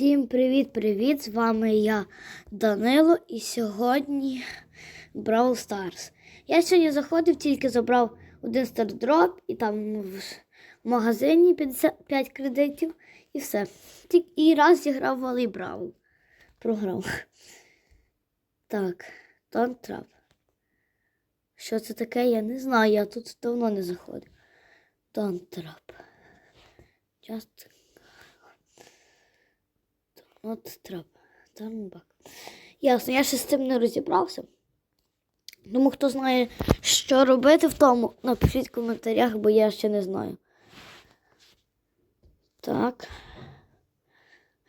Всім привіт-привіт! З вами я Данило і сьогодні Brawl Stars. Я сьогодні заходив, тільки забрав один стардроп і там в магазині 55 кредитів і все. І раз зіграв в Алі Бравл. Програв. Так, Trap. Що це таке? Я не знаю, я тут давно не заходив. Trap. Just Not trap. Turn back. Ясно, я ще з цим не розібрався. Тому хто знає, що робити в тому, напишіть в коментарях, бо я ще не знаю. Так.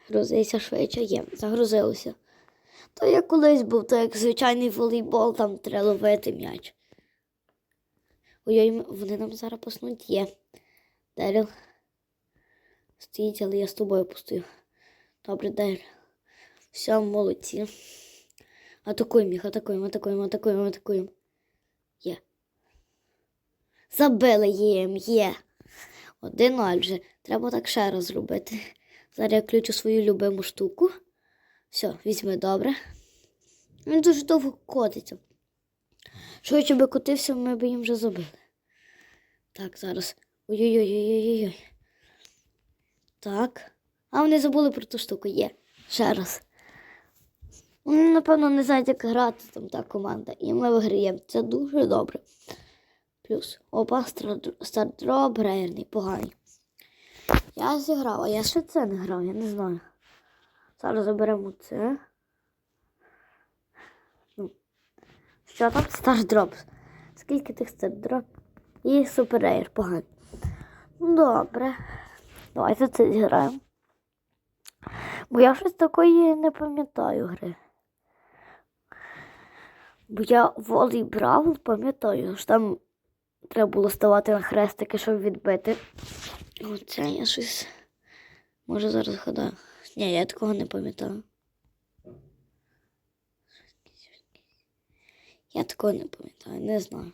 Грузися швидше є. Загрузилося. То як колись був, то як звичайний волейбол, там треба ловити м'яч. Ой, вони нам зараз поснуть є. Деріл. Стоїть, але я з тобою постою. Добре, дай. Все, молодці. Атакуємо їх, атакуємо, атакуємо, атакуємо, атакуємо. Є. Забили їм, є. Один ноль. Треба так ще раз зробити. Зараз я включу свою любиму штуку. Все, візьми добре. Він дуже довго котиться. Швидше би котився, ми б їм вже забили. Так, зараз. Ой-ой-ой-ой-ой-ой. Так. А вони забули про ту штуку. Є. Ще раз. Вони, напевно, не знають, як грати там та команда. І ми виграємо. Це дуже добре. Плюс. Опа, стардроп рейерний, поганий. Я зіграв, а я ще це не грав, я не знаю. Зараз заберемо це. Ну. Що там? Стардроп. Скільки тих стардроп? І суперейр, поганий. Ну, Добре. Давайте це зіграємо. Бо я щось такої не пам'ятаю гри. Бо я волей Бравл пам'ятаю, що там треба було ставати на хрестики, щоб відбити. Оце я щось. Може зараз згадаю. Ні, я такого не пам'ятаю. Я такого не пам'ятаю, не знаю.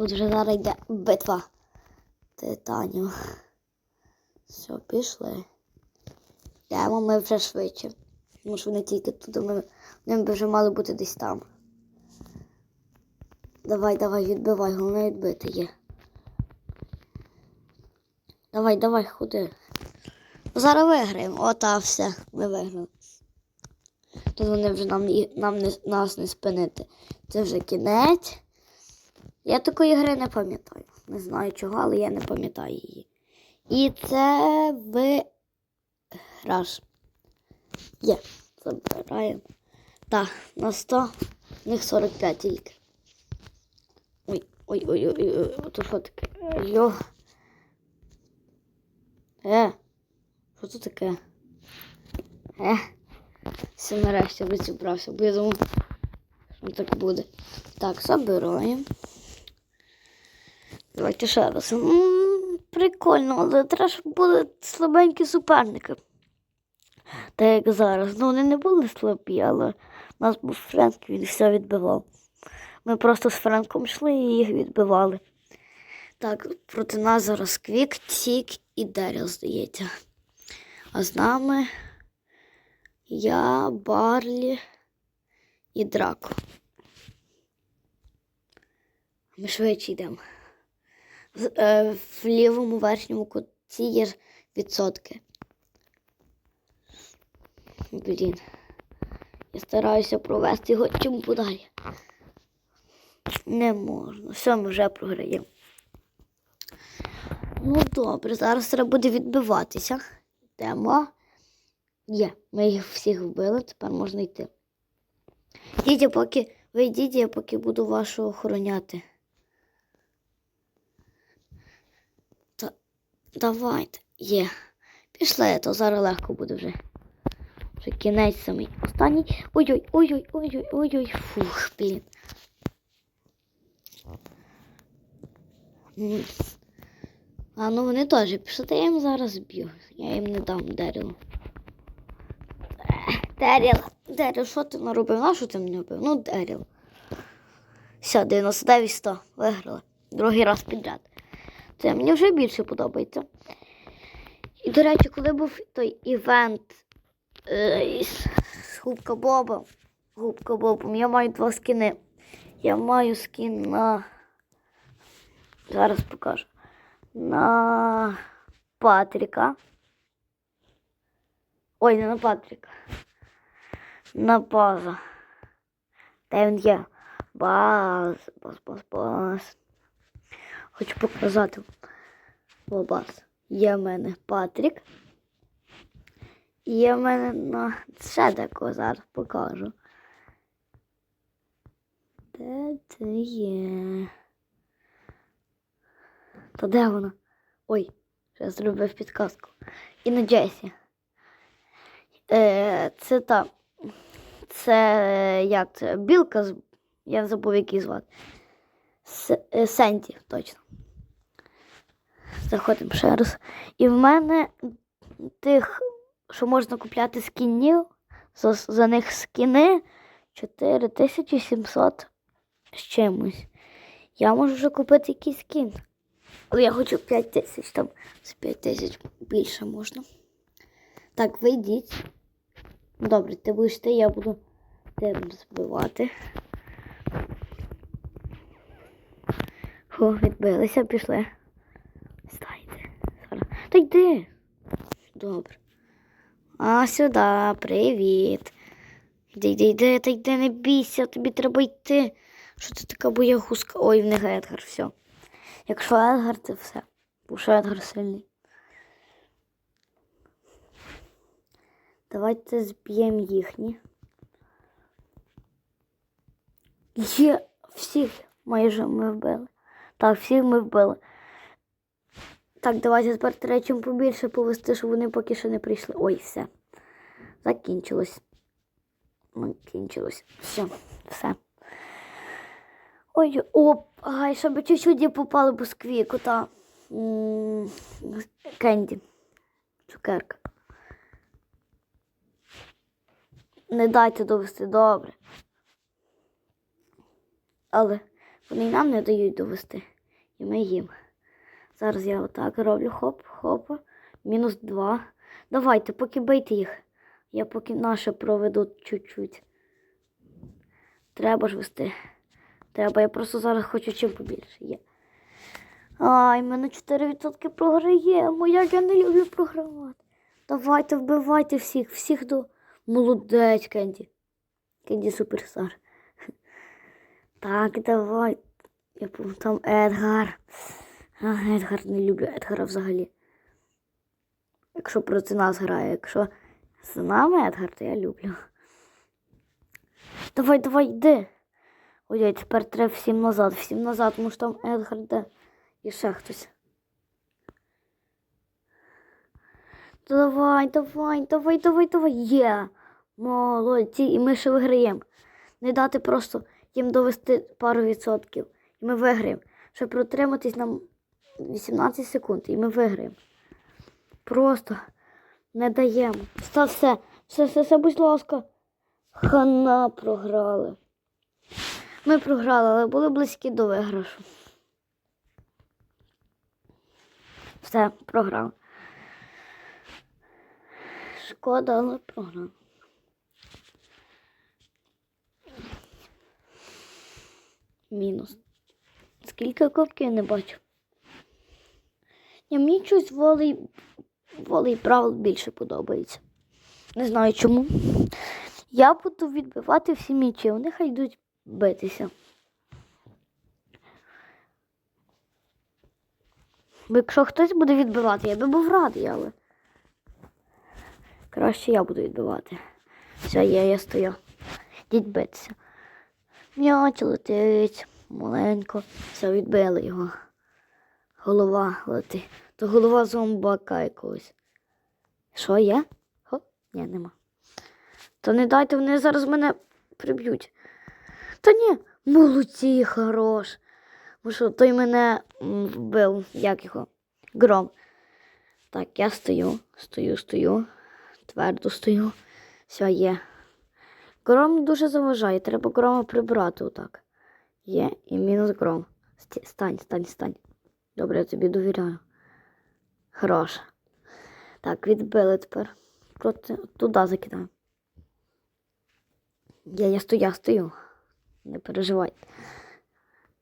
Тут вже зараз йде битва титанів. Все, пішли. Йдемо ми вже швидше. Тому що вони тільки тут, ми, вони б вже мали бути десь там. Давай, давай, відбивай, головне відбити є. Давай, давай, ходи. Зараз виграємо. Ота все, ми виграли. Тут вони вже нам, нам не, нас не спинити. Це вже кінець. Я такої гри не пам'ятаю. Не знаю чого, але я не пам'ятаю її. І це виграш. Є, забираємо. Так, на 100, в них 45 тільки. Ой, ой, ой, ой, ой, ой, то що таке? Йо. Е, що це таке? Е, все нарешті розібрався, бо я думав, що так буде. Так, забираємо. Давайте ще раз. М -м, прикольно, але треба, щоб були слабенькі суперники. Так як зараз. Ну, вони не були слабі, але у нас був Френк, він все відбивав. Ми просто з Френком йшли і їх відбивали. Так, проти нас зараз Квік, Тік і Деріл, здається. А з нами я, Барлі і Драко. Ми швидше йдемо. В, е, в лівому верхньому куті є відсотки. Блін. Я стараюся провести його чим подалі. Не можна. Все, ми вже програємо. Ну добре, зараз треба буде відбиватися. Йдемо. Є, ми їх всіх вбили, тепер можна йти. Йдіть, поки ви йдіть, я поки буду вашу охороняти. Давайте, є. Пішли, то зараз легко буде вже. Вже кінець самий останній. Ой-ой, ой-ой, ой-ой, ой-ой. Фух, блін. А ну вони теж пішли, та я їм зараз б'ю. Я їм не дам Дерілу. Деріл, Деріл, що ти наробив? На що ти мені робив? Ну, Деріл. Все, 99 100. Виграли. Другий раз підряд. Це мені вже більше подобається. І, до речі, коли був той івент е, з Губка Бобом, Губка Бобом, я маю два скини. Я маю скін на. Зараз покажу. На Патріка. Ой, не на Патріка. На база. Де він є? Баз, баз, баз, баз. Хочу показати. О, баз. Є в мене Патрік. Є в мене на ще декого зараз покажу. Де це є? Та де вона? Ой, я зробив підказку. І на Джесі. Е, це та. Це як це? Білка з. Я забув, як її звати. Е, точно. Заходимо ще раз. І в мене тих, що можна купляти скінів, за, за них скіни 4700 з чимось. Я можу вже купити якийсь скін. Але я хочу 5 тисяч, там з 5 тисяч більше можна. Так, вийдіть. Добре, ти будеш ти, я буду тебе збивати. Фу, відбилися, пішли. Стайте. Зараз. Та йди. Добре. А сюди, привіт. Йди, йди, йди, та йди, не бійся, тобі треба йти. Що ти така боягузка? Ой, в них Едгар, все. Якщо Едгар, це все. Бо що Едгар сильний. Давайте зб'ємо їхні. Є, всіх майже ми вбили. Так, всіх ми вбили. Так, давайте тепер третім побільше повести, щоб вони поки що не прийшли. Ой, все. Закінчилось. Закінчилось. Все, все. Ой, оп, ай, щоб чуть-чуть попали по сквіку, та м, Кенді. Цукерка. Не дайте довести добре. Але вони нам не дають довести. І ми їм. Зараз я отак роблю хоп, хоп, мінус два. Давайте, поки бийте їх. Я поки наше проведу чуть-чуть. Треба ж вести. Треба, я просто зараз хочу чим побільше. Є. Ай, в мене 4% програємо. Як я не люблю програвати. Давайте, вбивайте всіх, всіх до. Молодець, Кенді. Кенді суперстар. Так, давай. Я там Едгар. А, Едгар не люблю Едгара взагалі. Якщо проти нас грає, якщо з нами Едгар, то я люблю. Давай, давай, йди. Ой, тепер треба всім назад, всім назад, тому що там Едгар де. І ще хтось. Давай, давай, давай, давай, давай. Є. Молодці, і ми ще виграємо. Не дати просто їм довести пару відсотків. І ми виграємо. Щоб протриматись нам 18 секунд, і ми виграємо. Просто не даємо. Все, все, все, все, все, будь ласка. Хана програли. Ми програли, але були близькі до виграшу. Все, програв. Шкода, але програв. Мінус. Скільки копків я не бачу. Ні, мені щось волей, волей правил більше подобається. Не знаю чому. Я буду відбивати всі м'ячі, вони хай йдуть битися. Бо якщо хтось буде відбивати, я би був радий, але. Краще я буду відбивати. Все, є, я стою. Йдіть битися. М'яч летить маленько. Все, відбили його. Голова летить. То голова зомбака якогось. Що є? Хо? Ні, нема. Та не дайте, вони зараз мене приб'ють. Та ні, молодці, хорош. Бо що той мене вбив, як його? Гром. Так, я стою, стою, стою. Твердо стою. Все є. Гром дуже заважає, треба грома прибрати отак. Є і мінус гром. Стань, стань, стань. Добре, я тобі довіряю. Хорош. Так, відбили тепер. Проти туди закидаємо. Я, я стою, я стою. Не переживай.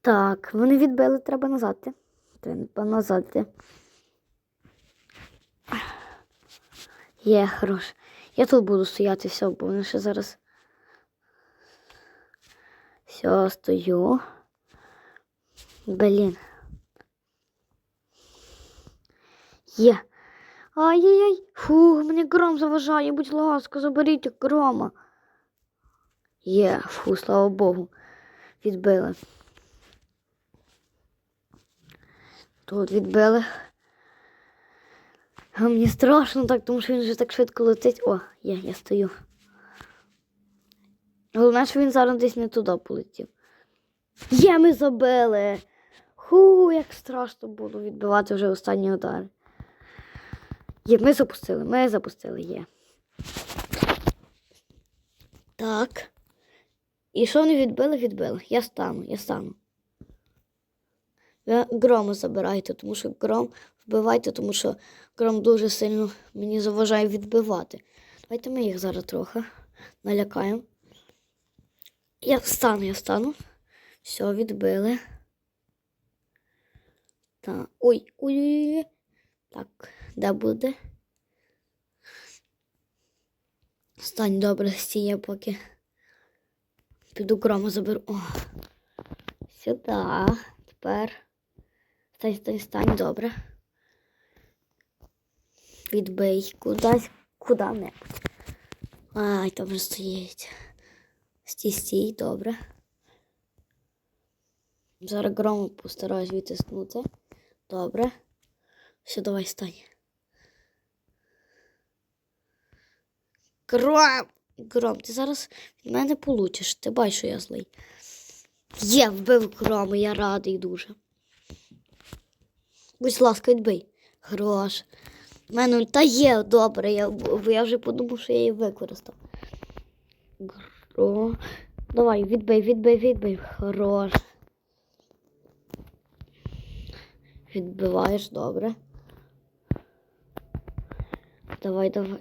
Так, вони відбили, треба назад. Треба назад. Є, хорош. Я тут буду стояти, все, бо вони ще зараз. Все, стою. Блін. Є. Ай-яй-яй. Фу, мені гром заважає, будь ласка, заберіть грома. Є, фу, слава Богу. Відбили. Тут відбили. А мені страшно так, тому що він вже так швидко летить. О, є, я стою. Головне, що він зараз десь не туди полетів. Є, ми забили. Ху, як страшно було відбивати вже останні удари. Є, ми запустили, ми запустили, є. Так. І що вони відбили, відбили. Я стану, я стану. Грому забирайте, тому що гром вбивайте, тому що гром дуже сильно мені заважає відбивати. Давайте ми їх зараз трохи налякаємо. Я встану, я встану. Все, відбили. Так. Ой, ой, ой, ой. Так, де буде? Стань добре, стій, я поки. Піду грома заберу. О. Сюди. Тепер. Стань, стань, стань, добре. Відбий кудись, куди-небудь. Ай, там вже стоїть. Стій, стій, добре. Зараз грому постараюсь відтиснути. Добре. Все, давай стань. Гром! Гром, ти зараз від мене получиш. Ти бачиш, що я злий. Є, вбив грому, я радий дуже. Будь ласка, відбий. Грош. У мене та є добре, я, я вже подумав, що я її використав. Гро. Давай, відбий, відбий, відбий. Хорош. Відбиваєш, добре. Давай, давай.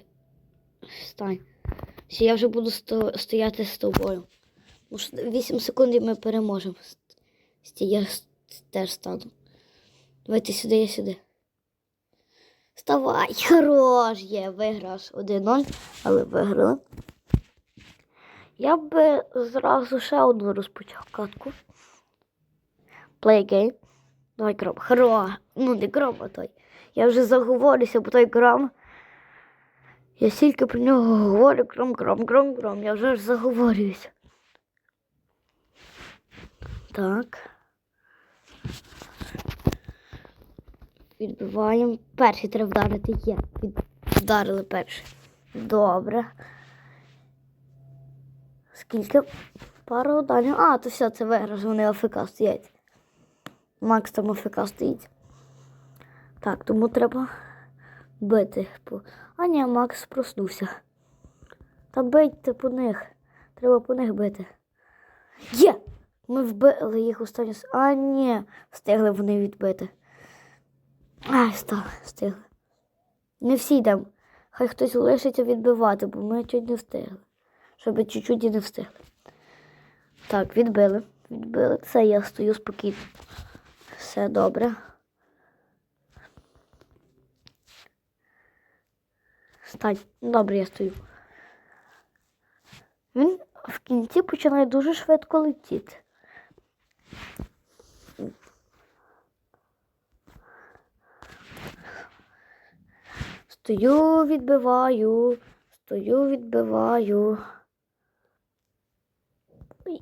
Стань. Все, я вже буду сто- стояти з тобою. Може, 8 секунд і ми переможемо. Стій, я теж стану. Давай ти сюди, я сюди. Вставай, хорош є, виграш 1-0, але виграли. Я би зразу ще одну розпочав катку. Play game. Давай гром. Хоро. Ну, не гром, а той. Я вже заговорюся, бо той гром. Я стільки про нього говорю, гром, гром, гром, гром. Я вже ж заговорююся. Так. Відбиваємо. Перший треба вдарити є. Вдарили перший. Добре. Скільки? Пара ударів. А, то все, це виграш, вони АФК стоять. Макс там АФК стоїть. Так, тому треба бити. по- А ні, Макс проснувся. Та бийте по них. Треба по них бити. Є! Ми вбили їх останню. А, ні, встигли вони відбити. Ай, стали, встигли. Не всі йдемо. Хай хтось лишиться відбивати, бо ми чуть не встигли. Щоб чуть-чуть і не встигли. Так, відбили. Відбили. Це я стою спокійно. Все добре. Стань. Добре, я стою. Він в кінці починає дуже швидко летіти. Стою, відбиваю, стою, відбиваю. Ой.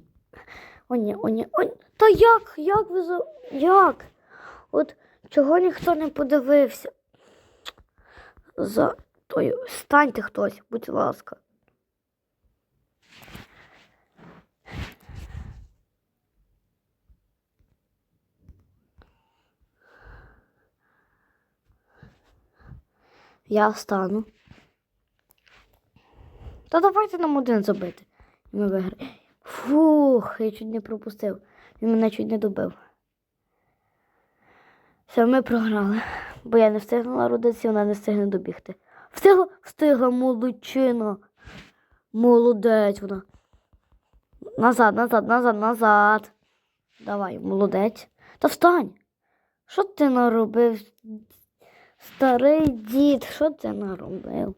О, ні, о, ні, о. Та як? Як ви за. Як? От чого ніхто не подивився? За тою. Станьте хтось, будь ласка. Я встану. Та давайте нам один забити. І ми виграли. Фух, я чуть не пропустив. Він мене чуть не добив. Все, ми програли. Бо я не встигнула родитися, вона не встигне добігти. Встигла, встигла молодчина. Молодець вона. Назад, назад, назад, назад. Давай, молодець. Та встань. Що ти наробив? Старий дід, що ти наробив?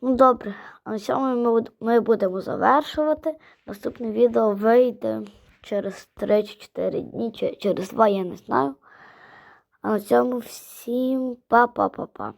Ну добре, а на цьому ми, будемо завершувати. Наступне відео вийде через 3-4 дні, чи через 2, я не знаю. А на цьому всім па-па-па-па.